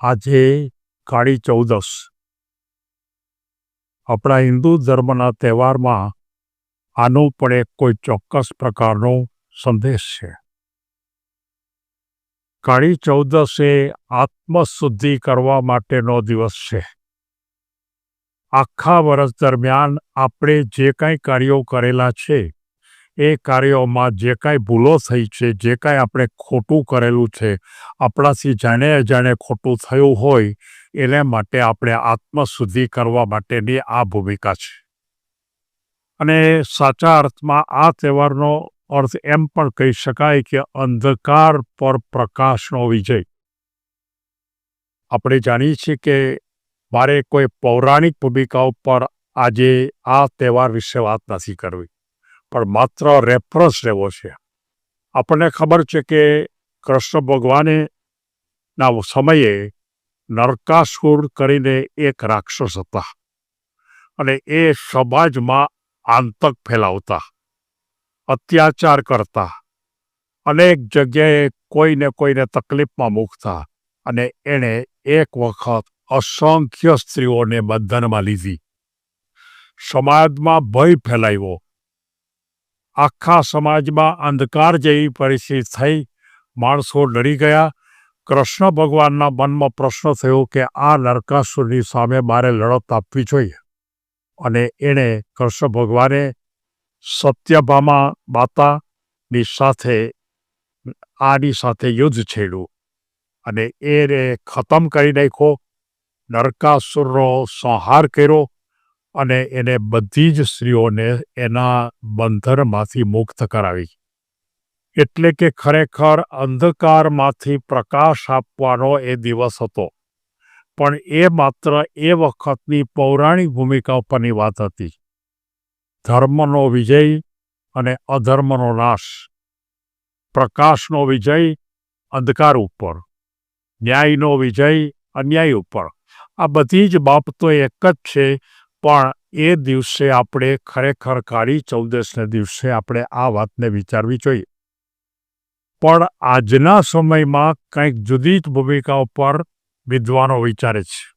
આજે કાળી ચૌદસ. આપણા હિન્દુ ધર્મના તહેવારમાં આનો પણ એક કોઈ ચોક્કસ પ્રકારનો સંદેશ છે. કાળી ચૌદસ એ આત્મશુદ્ધિ કરવા માટેનો દિવસ છે. આખા વર્ષ દરમિયાન આપણે જે કાંઈ કાર્યો કરેલા છે એ કાર્યોમાં જે કાંઈ ભૂલો થઈ છે, જે કાંઈ આપણે ખોટું કરેલું છે, આપણાથી જાણે અજાણે ખોટું થયું હોય, એને માટે આપણે આત્મશુદ્ધિ કરવા માટેની આ ભૂમિકા છે. અને સાચા અર્થમાં આ તહેવારનો અર્થ એમ પણ કહી શકાય કે અંધકાર પર પ્રકાશનો વિજય. આપણે જાણીએ છીએ કે મારે કોઈ પૌરાણિક ભૂમિકા ઉપર આજે આ તહેવાર વિશે વાત નથી કરવી. પણ માત્ર રેફરન્સ લેવો છે. આપણને ખબર છે કે કૃષ્ણ ભગવાને ના સમયે નરકાસુર કરીને એક રાક્ષસ હતા અને એ સમાજમાં આંતક ફેલાવતા, અત્યાચાર કરતા, અનેક જગ્યાએ કોઈને કોઈને તકલીફમાં મૂકતા અને એણે એક વખત અસંખ્ય સ્ત્રીઓને બંધનમાં લીધી. સમાજમાં ભય ફેલાવ્યો આખા સમાજમાં અંધકાર જેવી પરિસ્થિતિ થઈ. માણસો ડરી ગયા. કૃષ્ણ ભગવાનના મનમાં પ્રશ્ન થયો કે આ નરકાસુરની સામે મારે લડત આપવી જોઈએ. અને એણે કૃષ્ણ ભગવાને સત્યભામા માતાની સાથે, આની સાથે યુદ્ધ છેડ્યું. અને એને ખતમ કરી નાખ્યો. નરકાસુરનો સંહાર કર્યો. અને એને બધી જ સ્ત્રીઓને એના બંધનમાંથી મુક્ત કરાવી. એટલે કે ખરેખર અંધકારમાંથી પ્રકાશ આપવાનો એ દિવસ હતો. પણ એ માત્ર એ વખતની પૌરાણિક ભૂમિકા ઉપરની વાત હતી. ધર્મનો વિજય અને અધર્મનો નાશ. પ્રકાશનો વિજય, અંધકાર ઉપર. ન્યાયનો વિજય, અન્યાય ઉપર. આ બધી જ બાબતો એક જ છે પણ એ દિવસે આપણે ખરેખર કાળી ચૌદસને દિવસે આપણે આ વાતને વિચારવી જોઈએ. પણ આજના સમયમાં કંઈક જુદી જ ભૂમિકા ઉપર વિદ્વાનો વિચારે છે.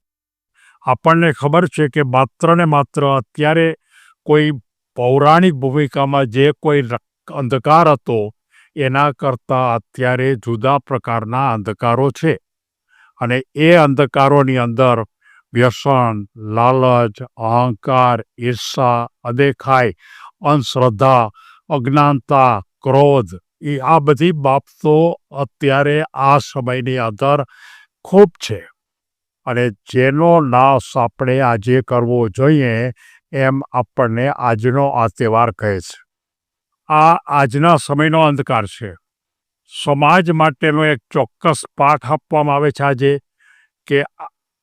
આપણને ખબર છે કે માત્ર ને માત્ર અત્યારે કોઈ પૌરાણિક ભૂમિકામાં જે કોઈ અંધકાર હતો, એના કરતાં અત્યારે જુદા પ્રકારના અંધકારો છે. અને એ અંધકારોની અંદર વ્યસન, લાલચ, અહંકાર, ઈર્ષા, અદેખાઈ, અંધશ્રદ્ધા, અજ્ઞાનતા, ક્રોધ, એ આ બધી બાબતો અત્યારે આ સમયની અંદર ખૂબ છે. અને જેનો નાશ આપણે આજે કરવો જોઈએ એમ આપણને આજનો આ તહેવાર કહે છે. આ આજના સમયનો અંધકાર છે. સમાજ માટેનો એક ચોક્કસ પાઠ આપવામાં આવે છે આજે કે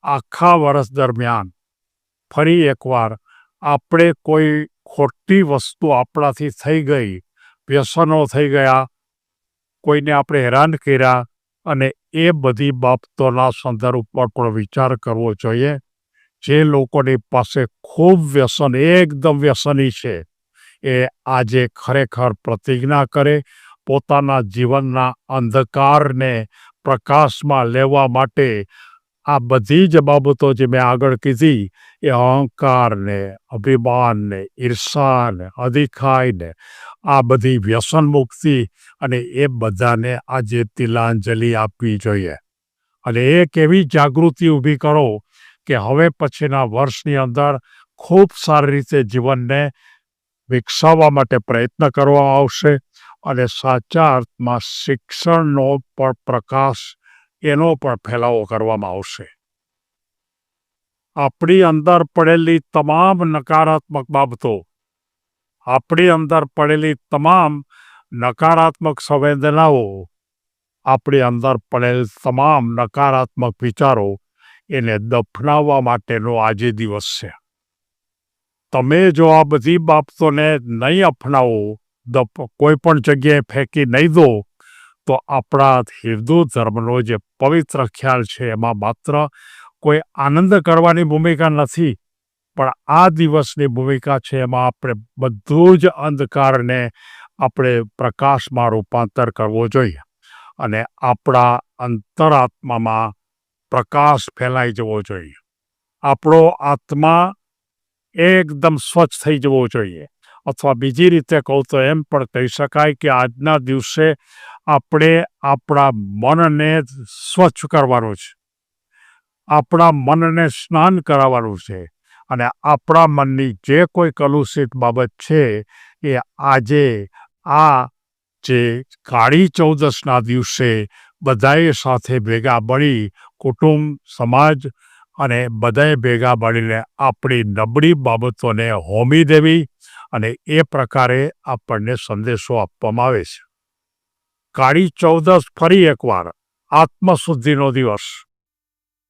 આખા વર્ષ દરમિયાન ફરી એકવાર આપણે કોઈ ખોટી વસ્તુ આપણાથી થઈ ગઈ, વ્યસનો થઈ ગયા, કોઈને આપણે હેરાન કર્યા અને એ બધી બાબતોના સંદર્ભ પર પણ વિચાર કરવો જોઈએ. જે લોકોની પાસે ખૂબ વ્યસન, એકદમ વ્યસની છે, એ આજે ખરેખર પ્રતિજ્ઞા કરે, પોતાના જીવનના અંધકારને પ્રકાશમાં લેવા માટે આ બધી જ બાબતો જે મેં આગળ કીધી, એ અહંકારને, અભિમાનને, ઈર્ષાને અધિકાયને આ બધી વ્યસન મુક્તિ અને એ બધાને આજે તિલાંજલિ આપવી જોઈએ. અને એક એવી જાગૃતિ ઊભી કરો કે હવે પછીના વર્ષની અંદર ખૂબ સારી રીતે જીવનને વિકસાવવા માટે પ્રયત્ન કરવામાં આવશે અને સાચા અર્થમાં શિક્ષણનો પણ પ્રકાશ એનો પણ ફેલાવો કરવામાં આવશે. આપણી અંદર પડેલી તમામ નકારાત્મક બાબતો, આપણી અંદર પડેલી તમામ નકારાત્મક સંવેદનાઓ, આપણી અંદર પડેલ તમામ નકારાત્મક વિચારો એને દફનાવવા માટેનો આજે દિવસ છે. તમે જો આ બધી બાબતોને નહીં અપનાવો કોઈ પણ જગ્યાએ ફેંકી નહીં દો તો આપણા હિન્દુ ધર્મનો જે પવિત્ર ખ્યાલ છે, એમાં માત્ર કોઈ આનંદ કરવાની ભૂમિકા નથી, પણ આ દિવસની ભૂમિકા છે, એમાં આપણે બધું જ અંધકારને આપણે પ્રકાશમાં રૂપાંતર કરવો જોઈએ અને આપણા અંતરાત્મામાં પ્રકાશ ફેલાઈ જવો જોઈએ. આપણો આત્મા એકદમ સ્વચ્છ થઈ જવો જોઈએ. અથવા બીજી રીતે કહું તો એમ પણ કહી શકાય કે આજના દિવસે આપણે આપણા મનને સ્વચ્છ કરવાનું છે. આપણા મનને સ્નાન કરાવવાનું છે અને આપણા મનની જે કોઈ કલુષિત બાબત છે એ આજે આ જે કાળી ચૌદસના દિવસે બધાએ સાથે ભેગા મળી કુટુંબ, સમાજ અને બધાએ ભેગા મળીને આપણી નબળી બાબતોને હોમી દેવી અને એ પ્રકારે આપણને સંદેશો આપવામાં આવે છે. કાળી ચૌદસ ફરી એકવાર, આત્મશુદ્ધિનો દિવસ.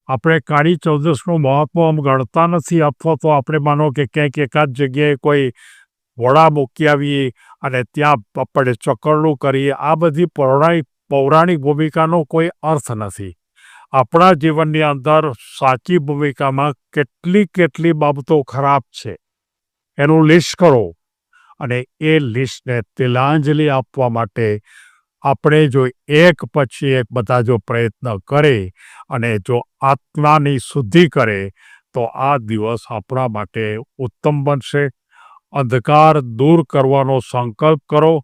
આપણે કાળી ચૌદસનું મહત્વ આમ ગણતા નથી, અથવા તો આપણે માનો કે ક્યાંક એકાદ જગ્યાએ કોઈ વડા મૂકી આવીએ અને ત્યાં આપણે ચકરડું કરીએ, આ બધી પૌરાણિક પૌરાણિક ભૂમિકાનો કોઈ અર્થ નથી. આપણા જીવનની અંદર સાચી ભૂમિકામાં કેટલી કેટલી બાબતો ખરાબ છે. એનું લિસ્ટ કરો. અને એ લિસ્ટને તિલાંજલિ આપવા માટે આપણે જો એક પછી એક બધા જો પ્રયત્ન કરે અને જો આત્માની શુદ્ધિ કરે, તો આ દિવસ આપણા માટે ઉત્તમ બનશે. અંધકાર દૂર કરવાનો સંકલ્પ કરો.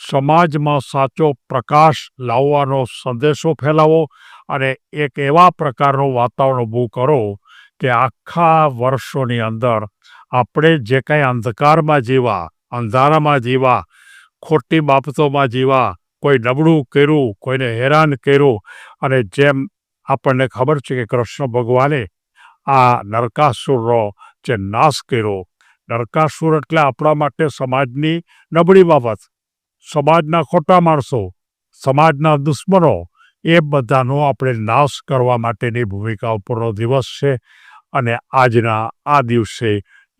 સમાજમાં સાચો પ્રકાશ લાવવાનો સંદેશો ફેલાવો અને એક એવા પ્રકારનું વાતાવરણ ઊભું કરો કે આખા વર્ષોની અંદર આપણે જે કાંઈ અંધકારમાં જીવા, અંધારામાં જીવા, ખોટી બાબતોમાં જીવા, કોઈ નબળું કર્યું, કોઈને હેરાન કર્યું અને જેમ આપણને ખબર છે કે કૃષ્ણ ભગવાને આ નરકાસુરનો જે નાશ કર્યો, નરકાસુર એટલે આપણા માટે સમાજની નબળી બાબત. સમાજના ખોટા માણસો, સમાજના દુશ્મનો, એ બધાનો આપણે નાશ કરવા માટેની ભૂમિકા ઉપરનો દિવસ છે અને આજના આ દિવસે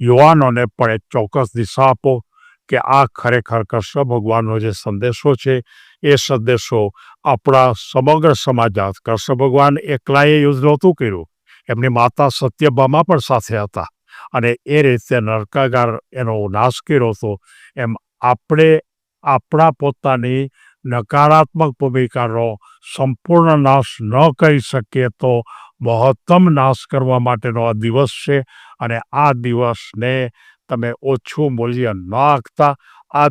યુવાનોને પણ એક ચોક્કસ દિશા આપો કે આ ખરેખર કૃષ્ણ ભગવાનનો જે સંદેશો છે, એ સંદેશો આપણા સમગ્ર સમાજાત કૃષ્ણ ભગવાન એકલાએ યુદ્ધ નહોતું કર્યું. એમની માતા સત્યભામા પણ સાથે હતા અને એ રીતે નરકાગાર એનો નાશ કર્યો હતો. એમ આપણે આપણા પોતાની નકારાત્મક ભૂમિકાનો સંપૂર્ણ નાશ ન કરી શકીએ તો મહત્તમ નાશ કરવા માટેનો આ દિવસ છે અને આ દિવસને તમે ઓછું મૂલ્ય ન આપતા. આ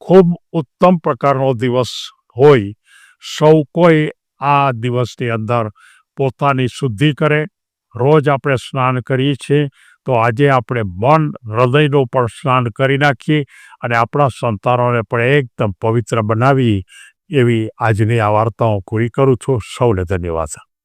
ખૂબ ઉત્તમ પ્રકારનો દિવસ હોય. સૌ કોઈ આ દિવસની અંદર પોતાની શુદ્ધિ કરે. રોજ આપણે સ્નાન કરીએ છીએ તો આજે આપણે મન, હૃદયનું પણ સ્નાન કરી નાખીએ અને આપણા સંતાનોને પણ એકદમ પવિત્ર બનાવી એવી આજની આ વાર્તાઓ પૂરી કરું છું. સૌને ધન્યવાદ.